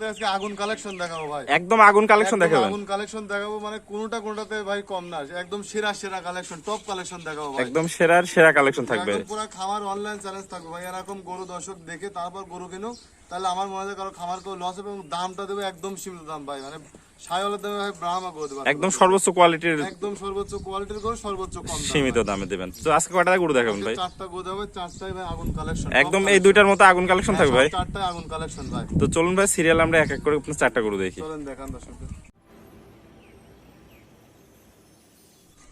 বলতে আজকে আগুন কালেকশন দেখাবো ভাই। একদম আগুন কালেকশন একদম আগুন কালেকশন দেখাবো মানে কোনটা কোনটাতে ভাই কম না। একদম সেরা সেরা কালেকশন টপ কালেকশন দেখাবো ভাই। একদম সেরার সেরা কালেকশন থাকবে। পুরো খামার অনলাইন চ্যালেঞ্জ থাকবে ভাই। এরকম গরু দর্শক দেখে তারপর গরু কিনুক তাহলে আমার মনে হয় কারও খামার কেউ লস হবে এবং দামটা দেবে একদম সীমিত দাম ভাই। মানে একদম সর্বোচ্চ কোয়ালিটির একদম সর্বোচ্চ কোয়ালিটির গরু সর্বোচ্চ কম সীমিত দামে দেবেন। তো আজকে কয়টা গরু দেখাবেন ভাই? চারটা গরু হবে চারটাই ভাই আগুন কালেকশন একদম এই দুইটার মতো আগুন কালেকশন থাকবে ভাই। চারটা আগুন কালেকশন ভাই। তো চলুন ভাই সিরিয়াল আমরা এক এক করে আপনার চারটা গরু দেখি। চলেন দেখান দর্শকদের।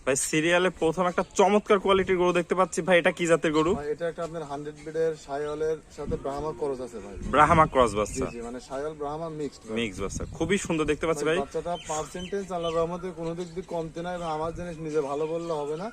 ভাই সিরিয়ালে প্রথম একটা চমৎকার কোয়ালিটির গরু দেখতে পাচ্ছি। ভাই এটা কি জাতের গরু? এটা একটা আপনার হান্ড্রেড বিডের সাইওয়ালের সাথে ব্রাহ্মা করজ আছে ভাই। ব্রাহ্মা ক্রস বাচ্চা। জি মানে ব্রাহ্মা মিক্সড মিক্স বাচ্চা। খুবই সুন্দর দেখতে পাচ্ছি ভাই বাচ্চাটা পার্সেন্টেজ আল্লাহ রহমতে কোনো দিক দিয়ে কমতে না এবং আমার জিনিস নিজে ভালো বললে হবে না।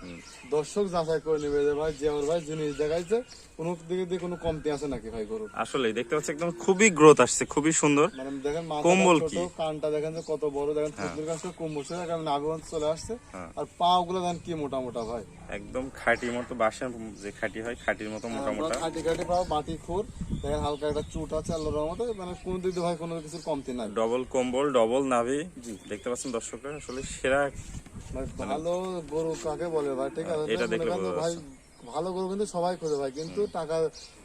দর্শক যাচাই করে নেবে যে ভাই যে ভাই জিনিস দেখাইছে কোনো দিকে দিয়ে কোনো কমতি আছে নাকি ভাই গরু আসলে দেখতে পাচ্ছি একদম খুবই গ্রোথ আসছে খুবই সুন্দর। মানে দেখেন কম্বল কি? কানটা দেখেন যে কত বড় দেখেন ফুটলির কাছে কম্বল ছিল কারণ নাগবন্ধ চলে আসছে। হ্যাঁ। আর পা দেখেন কি মোটা মোটা ভাই? একদম খাঁটি মতো বাসের যে খাঁটি হয় খাঁটির মতো মোটা মোটা। খাটি খাটি পাও বাটি খুর দেখেন হালকা একটা চুট আছে রহমতে মানে কোনো দিক ভাই কোনো কিছুর কমতি নাই। ডবল কম্বল ডবল নাভি দেখতে পাচ্ছেন দর্শকরা আসলে সেরা ভালো গরু কাকে বলে ভাই ঠিক আছে? এটা দেখলে ভাই ভালো গরু কিন্তু সবাই খোঁজে ভাই কিন্তু টাকা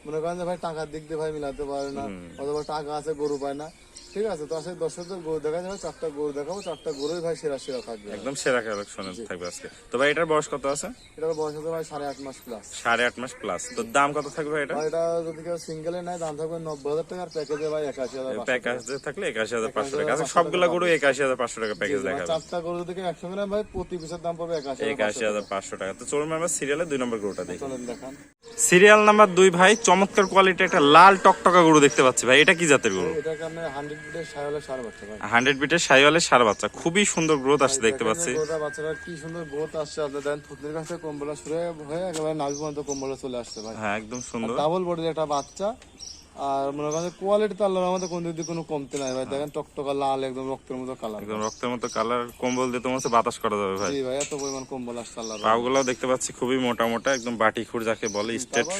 মনে করেন যে ভাই টাকার দিক দিয়ে ভাই মিলাতে পারে না অথবা টাকা আছে গরু পায় না। ঠিক আছে দর্শকদের গরু দেখা যাবে চারটা গরু দেখাবো চারটা গরুই ভাই সেরা সেরা থাকবে। একদম সেরা কালেকশন থাকবে আজকে। তো ভাই এটার বয়স কত আছে? এটার বয়স ভাই সাড়ে আট মাস প্লাস সাড়ে আট মাস প্লাস তো দাম কত থাকবে এটা? এটা যদি কেউ সিঙ্গেলে নেয় দাম থাকবে নব্বই হাজার টাকার প্যাকেজে ভাই একাশি হাজার পাঁচশো টাকা। প্যাকেজে থাকলে একাশি হাজার পাঁচশো টাকা। আচ্ছা সবগুলা গরু একাশি হাজার পাঁচশো টাকা প্যাকেজ দেখাবে চারটা গরু যদি কেউ একসঙ্গে নেয় ভাই প্রতি পিসের দাম পড়বে একাশি হাজার একাশি হাজার পাঁচশো টাকা। তো চলুন আমরা সিরিয়ালে দুই নম্বর গরুটা দেখি। দেখান। সিরিয়াল নাম্বার দুই ভাই চমৎকার কোয়ালিটি একটা লাল টকটকা গরু দেখতে পাচ্ছি ভাই। এটা কি জাতের গরু? আপনার হান্ড্রেড হান্ড্রেড বিটের সাইওয়ালের সার বাচ্চা খুবই সুন্দর গ্রোথ আসছে দেখতে পাচ্ছি। বাচ্চারা কি সুন্দর গ্রোথ আসছে। আপনি দেন থুতনির কাছে কম্বলা শুরু হয়ে একেবারে নাভি পর্যন্ত কম্বলা চলে আসছে ভাই। হ্যাঁ একদম সুন্দর। ডাবল বডির একটা বাচ্চা। আর মনে করেন কোয়ালিটি তো আল্লাহর আমাদের কোনো দিক কোনো কমতে নাই ভাই। দেখেন টকটকা লাল একদম রক্তের মতো কালার একদম রক্তের মতো কালার কম্বল দিয়ে তোমার বাতাস করা যাবে ভাই। জি ভাই এত পরিমাণ কম্বল আসছে দেখতে পাচ্ছি খুবই মোটা মোটা একদম বাটি খুর যাকে বলে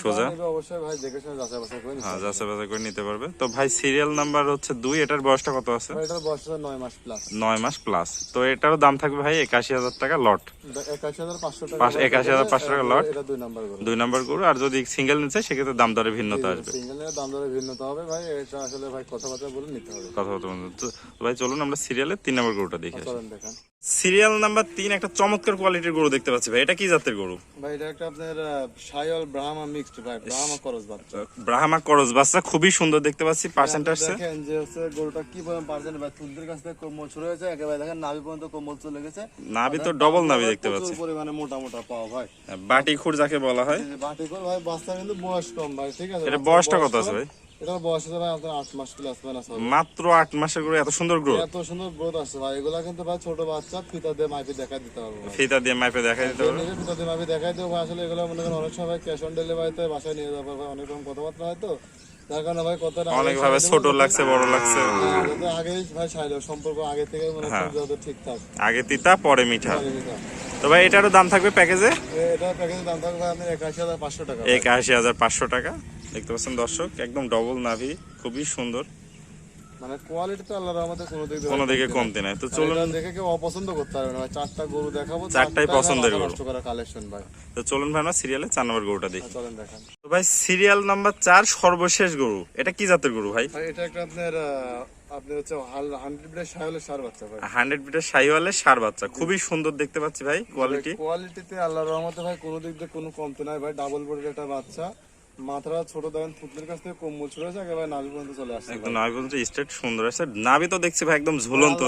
সোজা। অবশ্যই ভাই দেখে শুনে যাচাই বাছাই করে নিতে হ্যাঁ যাচাই বাছাই করে নিতে পারবে। তো ভাই সিরিয়াল নাম্বার হচ্ছে দুই এটার বয়সটা কত আছে? এটার বয়স নয় মাস প্লাস নয় মাস প্লাস তো এটারও দাম থাকবে ভাই একাশি হাজার টাকা লট একাশি হাজার পাঁচশো টাকা পাঁচ- একাশি হাজার পাঁচশো টাকা লট। এটা দুই নাম্বার গরু। দুই নম্বর গরু। আর যদি সিঙ্গেল নিতে সেক্ষেত্রে দাম দরে ভিন্নতা আসবে। সিঙ্গেলের দাম দরে ভিন্নতা হবে ভাই এটা আসলে ভাই কথাবার্তা বলে নিতে হবে। তো ভাই চলুন আমরা সিরিয়ালের তিন নম্বর গরুটা দেখি চলেন দেখান। সিরিয়াল নাম্বার তিন একটা চমৎকার কোয়ালিটির গরু দেখতে পাচ্ছি ভাই। এটা কি জাতের গরু? ভাই এটা একটা আপনার সাইল ব্রাহ্মা মিক্সড ভাই ব্রাহ্মা করস বাচ্চা। ব্রাহ্মা করস বাচ্চা খুবই সুন্দর দেখতে পাচ্ছি পার্সেন্ট আসছে দেখেন যে হচ্ছে গরুটা কি পরিমাণ পার্সেন্ট ভাই তুলদের কাছ থেকে কোমল শুরু হয়েছে একেবারে দেখেন নাভি পর্যন্ত কোমল চলে গেছে। নাভি তো ডবল নাভি দেখতে পাচ্ছি। পরিমাণে মোটা মোটা পাওয়া ভাই। বাটি খুর যাকে বলা হয়। বাটি করে ভাই বাচ্চা কিন্তু বয়স কম ভাই ঠিক আছে? এটা বয়সটা বয়স কত আছে ভাই? এটার বয়স আছে ভাই আপনার আট মাস প্লাস মাইনাস হবে। মাত্র আট মাসের গরু এত সুন্দর গ্রোথ এত সুন্দর গ্রোথ আসছে ভাই। এগুলা কিন্তু ভাই ছোট বাচ্চা ফিতা দিয়ে মাইপে দেখা দিতে হবে ফিতা দিয়ে মাইপে দেখা দিতে পারবে? নিজে ফিতা দিয়ে মাইপে দেখাই দেবো আসলে এগুলো মনে করেন অনেক সময় ক্যাশ অন ডেলিভারিতে বাসায় নিয়ে যাব ভাই অনেক রকম কথাবার্তা হয় তো। যার কারণে ভাই কথাটা অনেক ভাবে ছোট লাগছে বড় লাগছে। যাতে আগেই ভাই সাইল সম্পর্ক আগে থেকে মনে হ্যাঁ। করেন যাতে ঠিকঠাক। আগে তিতা পরে মিঠা। আগে। তো ভাই এটারও দাম থাকবে প্যাকেজে? এটার এটা প্যাকেজের দাম থাকবে আপনার একাশি হাজার পাঁচশো টাকা। একাশি হাজার পাঁচশো টাকা। দেখতে পাচ্ছেন দর্শক একদম ডবল নাভি খুবই সুন্দর। মানে কোয়ালিটি তো আল্লাহর আমাদের কোনো দিক কোনো দিকে কমতি নাই। তো চলুন দেখে কেউ অপছন্দ করতে পারবে না ভাই। চারটা গরু দেখাবো চারটাই চারটা পছন্দের গরু। নষ্ট করা কালেকশন ভাই। তো চলুন ভাই আমরা সিরিয়ালে চার নম্বর গরুটা দেখি। চলেন দেখান। তো ভাই সিরিয়াল নাম্বার চার সর্বশেষ গরু। এটা কি জাতের গরু ভাই? এটা একটা আপনার আহ, আপনার হচ্ছে সার বাচ্চা ভাই। সার বাচ্চা। খুবই সুন্দর দেখতে পাচ্ছি ভাই কোয়ালিটি কোয়ালিটিতে আল্লাহর রহমতে ভাই কোনো দিক দিয়ে কোনো কমতে নাই ভাই। ডাবল বডির একটা বাচ্চা। মাথাটা ছোট দেখেন কাছ থেকে কম্বল ছুড়ে আছে একেবারে নাভি পর্যন্ত চলে আসছে একদম নাভি পর্যন্ত স্ট্রেট সুন্দর আছে। নাভি তো দেখছি ভাই একদম ঝুলন্ত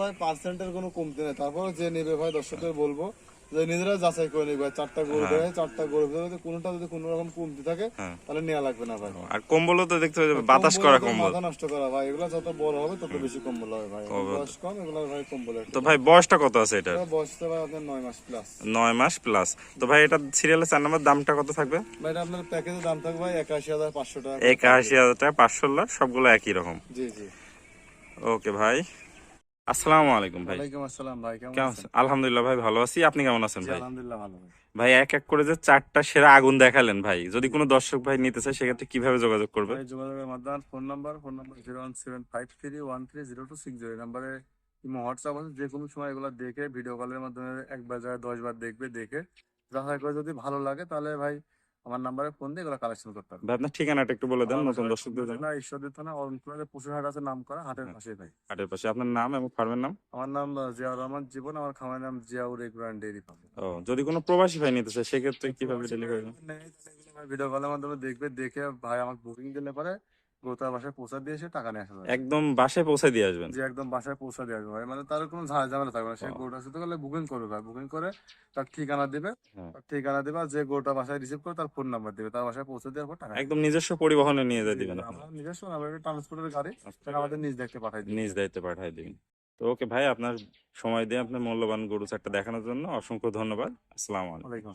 ভাই পার্সেন্টের কোনো কমতি নেই। তারপর যে নেবে ভাই দর্শকদের বলব যে নিজেরা যাচাই করে নিবে চারটা গরু দেয় চারটা গরু যদি কোনোটা যদি কোনো রকম কমতি থাকে হ্যাঁ। তাহলে নেওয়া লাগবে না ভাই। আর কম্বলও তো দেখতে পাচ্ছি বাতাস করা কম্বল। মাথা নষ্ট করা ভাই এগুলো যত বড় হবে তত বেশি কম্বল হবে ভাই। বয়স কম এগুলো ভাই কম্বলের তো ভাই বয়সটা কত আছে এটার? বয়স তো ভাই আপনার নয় মাস প্লাস নয় মাস প্লাস তো ভাই এটা সিরিয়ালে চার নম্বর দামটা কত থাকবে? ভাই এটা আপনার প্যাকেজের দাম থাকবে ভাই একাশি হাজার পাঁচশো টাকা। একাশি হাজার টাকা পাঁচশো লাখ সবগুলো একই রকম। জি জি। ওকে ভাই। আসসালামু আলাইকুম ভাই। ওয়ালাইকুম আসসালাম ভাই কেমন আছেন? আলহামদুলিল্লাহ ভাই ভালো আছি। আপনি কেমন আছেন ভাই? আলহামদুলিল্লাহ ভালো ভাই এক এক করে যে চারটা সেরা আগুন দেখালেন ভাই। যদি কোনো দর্শক ভাই নিতে চায় সেক্ষেত্রে কীভাবে যোগাযোগ করবে? ভাই যোগাযোগের মাধ্যমে phone number phone number zero one seven five three one three zero two six zero নাম্বারে হোয়াটসঅ্যাপ আছে যে কোনো সময় এগুলো দেখে ভিডিও কলের মাধ্যমে একবার যায় দশ বার দেখবে দেখে। যাচাই করে যদি ভালো লাগে তাহলে ভাই আমার নাম্বারে ফোন দিয়ে এগুলো কালেকশন করতে পারবেন আপনার ঠিকানাটা একটু বলে দেন নতুন দর্শকদের জন্য। না ঈশ্বরদের থানা অরণপুরে পশুর হাট আছে নাম করা হাটের পাশে ভাই। হাটের পাশে। আপনার নাম এবং ফার্মের নাম? আমার নাম জিয়াউর রহমান জীবন আমার খামারের নাম জিয়াউর রেগুলার ডেইরি ফার্ম। ও যদি কোনো প্রবাসী ভাই নিতে চায় সেক্ষেত্রে কীভাবে ডেলিভারি ভিডিও কলের মাধ্যমে দেখবে দেখে ভাই আমাকে বুকিং দিলে পরে গোতার বাসায় পৌঁছা দিয়ে এসে টাকা নিয়ে আসবে একদম বাসায় পৌঁছে দিয়ে আসবেন। যে একদম বাসায় পৌঁছা দিয়ে আসবে। মানে তার কোনো ঝামেলা থাকবে না। সে। গোটা শুধু গেলে বুকিং করবে ভাই। বুকিং করে তার ঠিকানা দিবে। হ্যাঁ। ঠিকানা দিবে যে গোটা বাসায় রিসিভ করে তার ফোন নাম্বার দিবে। তার বাসায় পৌঁছে দেওয়ার পর টাকা একদম নিজস্ব পরিবহনে নিয়ে যেতে দিবেন আমরা নিজস্ব না আমরা ট্রান্সপোর্টের গাড়ি। সেটা আমাদের নিজ দেখতে পাঠাই দিই নিজ দায়িত্বে পাঠিয়ে দিবেন। তো ওকে ভাই আপনার সময় দিয়ে আপনার মূল্যবান গরু চারটা দেখানোর জন্য অসংখ্য ধন্যবাদ। আসসালামু আলাইকুম।